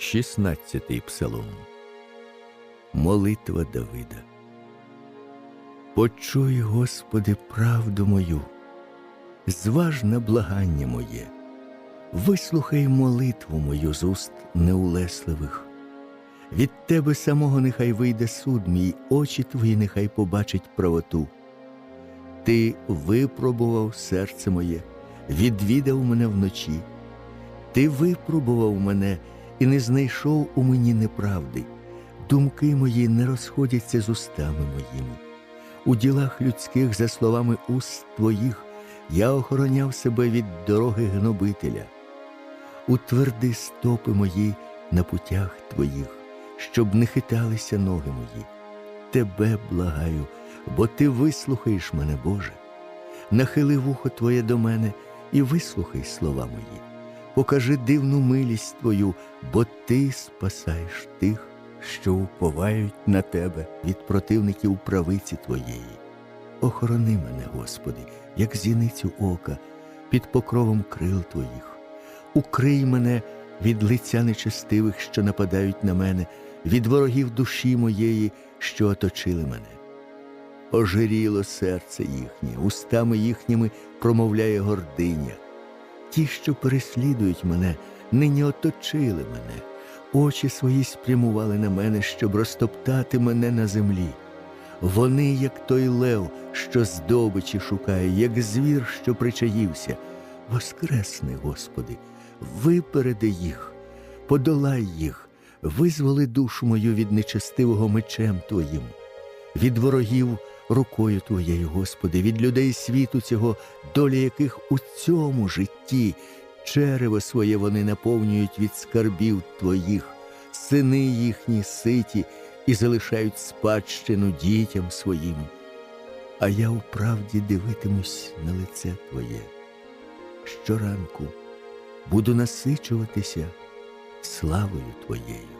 16 псалом. Молитва Давида. Почуй, Господи, правду мою, зваж на благання моє, вислухай молитву мою з уст неулесливих. Від Тебе самого нехай вийде суд мій, очі твої нехай побачать правоту. Ти випробував серце моє, відвідав мене вночі. Ти випробував мене і не знайшов у мені неправди. Думки мої не розходяться з устами моїми. У ділах людських, за словами уст твоїх, я охороняв себе від дороги гнобителя. Утверди стопи мої на путях твоїх, щоб не хиталися ноги мої. Тебе благаю, бо ти вислухаєш мене, Боже. Нахили вухо Твоє до мене і вислухай слова мої. Покажи дивну милість Твою, бо Ти спасаєш тих, що уповають на Тебе від противників правиці Твоєї. Охорони мене, Господи, як зіницю ока, під покровом крил Твоїх. Укрий мене від лиця нечестивих, що нападають на мене, від ворогів душі моєї, що оточили мене. Ожиріло серце їхнє, устами їхніми промовляє гординя. Ті, що переслідують мене, нині оточили мене, очі свої спрямували на мене, щоб розтоптати мене на землі. Вони, як той лев, що здобичі шукає, як звір, що причаївся. Воскресни, Господи, випереди їх, подолай їх, визволи душу мою від нечестивого мечем Твоїм, від ворогів рукою Твоєю, Господи, від людей світу цього, доля яких у цьому житті черево своє вони наповнюють від скарбів Твоїх, сини їхні ситі і залишають спадщину дітям своїм. А я у правді дивитимусь на лице Твоє. Щоранку буду насичуватися славою Твоєю.